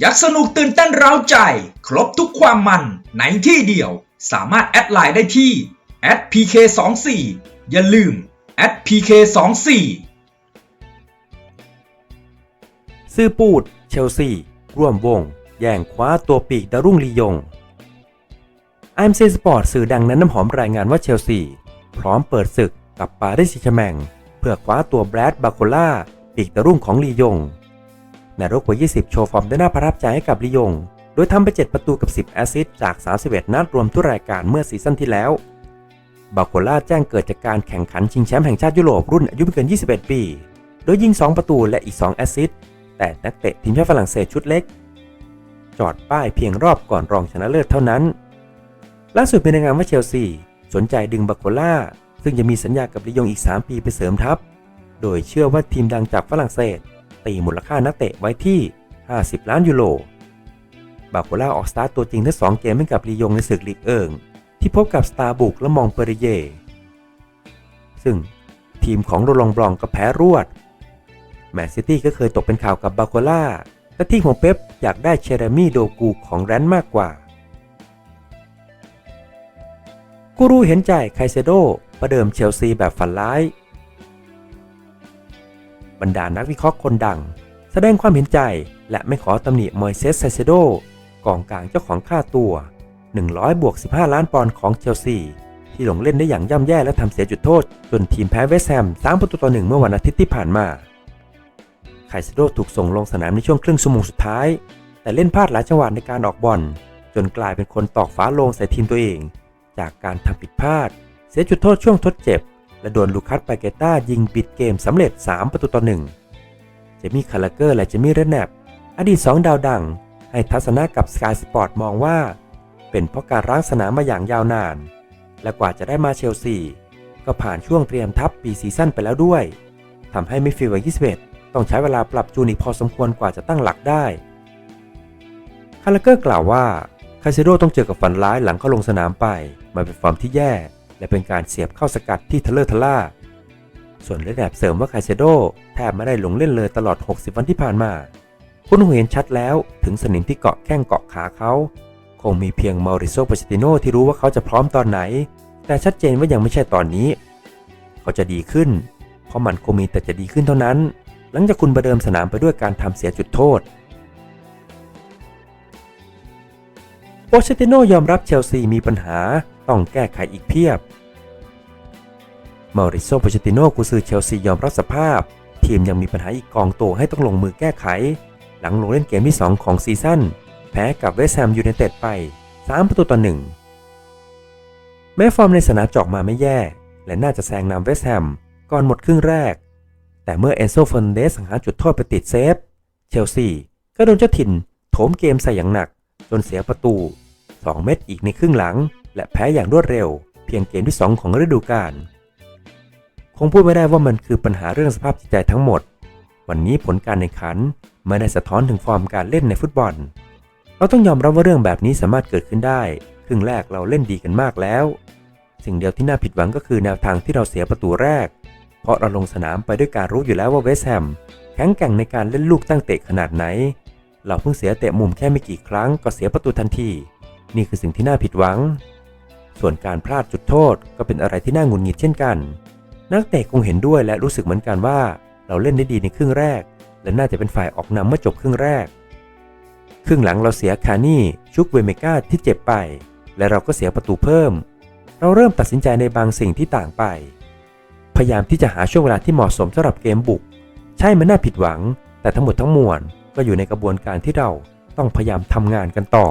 ยักสนุกตื่นเต้นเร้าใจ ครบทุกความมันในที่เดียว สามารถแอดไลน์ได้ที่ @pk24 อย่าลืม @pk24 ซื่อปูด เชลซี ร่วมวง แย่งคว้าตัวปีกดารุ่งลียง IMC Sport สื่อดังนั้นน้ำหอมรายงานว่าเชลซี พร้อมเปิดศึกกับปารีสแซงต์แชร์แมง เพื่อคว้าตัวแบรดบาโคล่าปีกดารุ่งของลียง ในรกวัย 20 โชว์ฟอร์มได้น่าประทับใจให้กับลียง โดยทำไป 7 ประตูกับ 10 แอสซิสต์จาก 31 นัดรวมทุกรายการเมื่อซีซั่นที่แล้ว บาโคล่าแจ้งเกิดจากการแข่งขันชิงแชมป์แห่งชาติยุโรปรุ่นอายุไม่เกิน 21 ปี โดยยิง 2 ประตูและอีก 2 แอสซิสต์ แต่นักเตะทีมชาติฝรั่งเศสชุดเล็ก จอดป้ายเพียงรอบก่อนรองชนะเลิศเท่านั้น ล่าสุดเป็นงานว่าเชลซีสนใจดึงบาโคล่าซึ่งจะมีสัญญากับลิยงอีก 3 ปีไปเสริมทัพ โดยเชื่อว่าทีมดังจากฝรั่งเศส ตีมูลค่านักเตะไว้ที่ 50 ล้านยูโร บาโคล่าออกสตาร์ตัวจริงทั้งสองเกมให้กับลียงในศึกลีกเอิง ที่พบกับสตาร์บุกและมองเปริเย ซึ่งทีมของโรลองบลองก็แพ้รวด แมนซิตี้ก็เคยตกเป็นข่าวกับบาโคล่าและทีมของเป๊ปอยากได้เชเรมี่โดกูของแรนต์มากกว่า กูรูเห็นใจไคเซโดประเดิมเชลซีแบบฝันร้าย บรรดานักวิเคราะห์คนดัง แสดงความเห็นใจและไม่ขอตำหนิมอยเซสไซเซโดกองกลางเจ้าของค่าตัว 100บวก15 ล้านปอนด์ของเชลซีที่ลงเล่นได้อย่างย่ำแย่และทำเสียจุดโทษ จนทีมแพ้เวสต์แฮม3ประตูต่อหนึ่งเมื่อวันอาทิตย์ที่ผ่านมาไคเซโดถูกส่งลงสนามในช่วงครึ่งชั่วโมงสุดท้าย แต่เล่นพลาดหลายจังหวะในการออกบอลจนกลายเป็นคนตอกฝาโลงใส่ทีมตัวเอง จากการทำผิดพลาด เสียจุดโทษช่วงทดเจ็บ และโดนลูคัสปาเกต้ายิงปิดเกมสำเร็จ 3 ประตูต่อหนึ่งเจมี่คาราเกอร์และเจมี่เรนแนบอดีต 2 ดาวดัง ให้ทัศนะกับ Sky Sport มองว่า เป็นเพราะการร้างสนามมาอย่างยาวนาน และกว่าจะได้มาเชลซี ก็ผ่านช่วงเตรียมทัพปีซีซั่นไปแล้วด้วยทำให้มิฟิลด์วัย21 ต้องใช้เวลาปรับจูนอีกพอสมควรกว่าจะตั้งหลักได้คาราเกอร์กล่าวว่าคาเซโดต้องเจอกับฝันร้ายหลังเข้าลงสนามไป มันเป็นฟอร์มที่แย่ และเป็นการเสียบเข้าสกัดที่ทะเลอร์ทะล่า ส่วนเล่นแอบเสริมว่าคาเซโดแทบไม่ได้ลงเล่นเลยตลอด 60 วันที่ผ่านมา คุณเห็นชัดแล้วถึงสนิมที่เกาะแข้งเกาะขาเขา คงมีเพียงมาริโซป o ชติโนที่รู้ว่าเขาจะพร้อมตอนไหน แต่ชัดเจนว่ายังไม่ใช่ตอนนี้ เขาจะดีขึ้น เพราะมันคงมีแต่จะดีขึ้นเท่านั้น หลังจากคุณประเดิมสนามไปด้วยการทำเสียจุดโทษโปเชติโนยอมรับเชลซีมีปัญหาต้องแก้ไขอีกเพียบ มาริโซโปเชติโนกุซือเชลซียอมรับสภาพ ทีมยังมีปัญหาอีกกองโตให้ต้องลงมือแก้ไข หลังลงเล่นเกมที่ 2 ของซีซั่นแพ้กับเวสต์แฮมยูไนเต็ดไป 3 ประตูต่อหนึ่งแม้ฟอร์มในสนามจอกมาไม่แย่ และน่าจะแซงนำเวสต์แฮมก่อนหมดครึ่งแรก แต่เมื่อเอนโซเฟนเดสสังหารจุดโทษไปติดเซฟ เชลซีก็โดนเจ้าถิ่นโถมเกมใส่อย่างหนัก จนเสียประตู 2 เม็ดอีกในครึ่งหลัง และแพ้อย่างรวดเร็ว เพียงเกมที่ 2 ของฤดูกาล คงพูดไม่ได้ว่ามันคือปัญหาเรื่องสภาพจิตใจทั้งหมด วันนี้ผลการแข่งขันไม่ได้สะท้อนถึงฟอร์มการเล่นในฟุตบอล เราต้องยอมรับว่าเรื่องแบบนี้สามารถเกิดขึ้นได้ ครึ่งแรกเราเล่นดีกันมากแล้ว สิ่งเดียวที่น่าผิดหวังก็คือแนวทางที่เราเสียประตูแรก เพราะเราลงสนามไปด้วยการรู้อยู่แล้วว่าเวสแฮมแข็งแกร่งในการเล่นลูกตั้งเตะขนาดไหน เราเพิ่งเสียเตะมุมแค่ไม่กี่ครั้งก็เสียประตูทันที นี่คือสิ่งที่น่าผิดหวัง ส่วนการพลาดจุดโทษก็เป็นอะไรที่น่าหงุดหงิดเช่นกัน นักเตะคงเห็นด้วยและรู้สึกเหมือนกันว่าเราเล่นได้ดีในครึ่งแรก และน่าจะเป็นฝ่ายออกนำเมื่อจบครึ่งแรก ครึ่งหลังเราเสียคานี่ชุกเวเมกาที่เจ็บไป และเราก็เสียประตูเพิ่ม เราเริ่มตัดสินใจในบางสิ่งที่ต่างไป พยายามที่จะหาช่วงเวลาที่เหมาะสมสำหรับเกมบุก ใช่มันน่าผิดหวัง แต่ทั้งหมดทั้งมวลก็อยู่ในกระบวนการที่เราต้องพยายามทำงานกันต่อ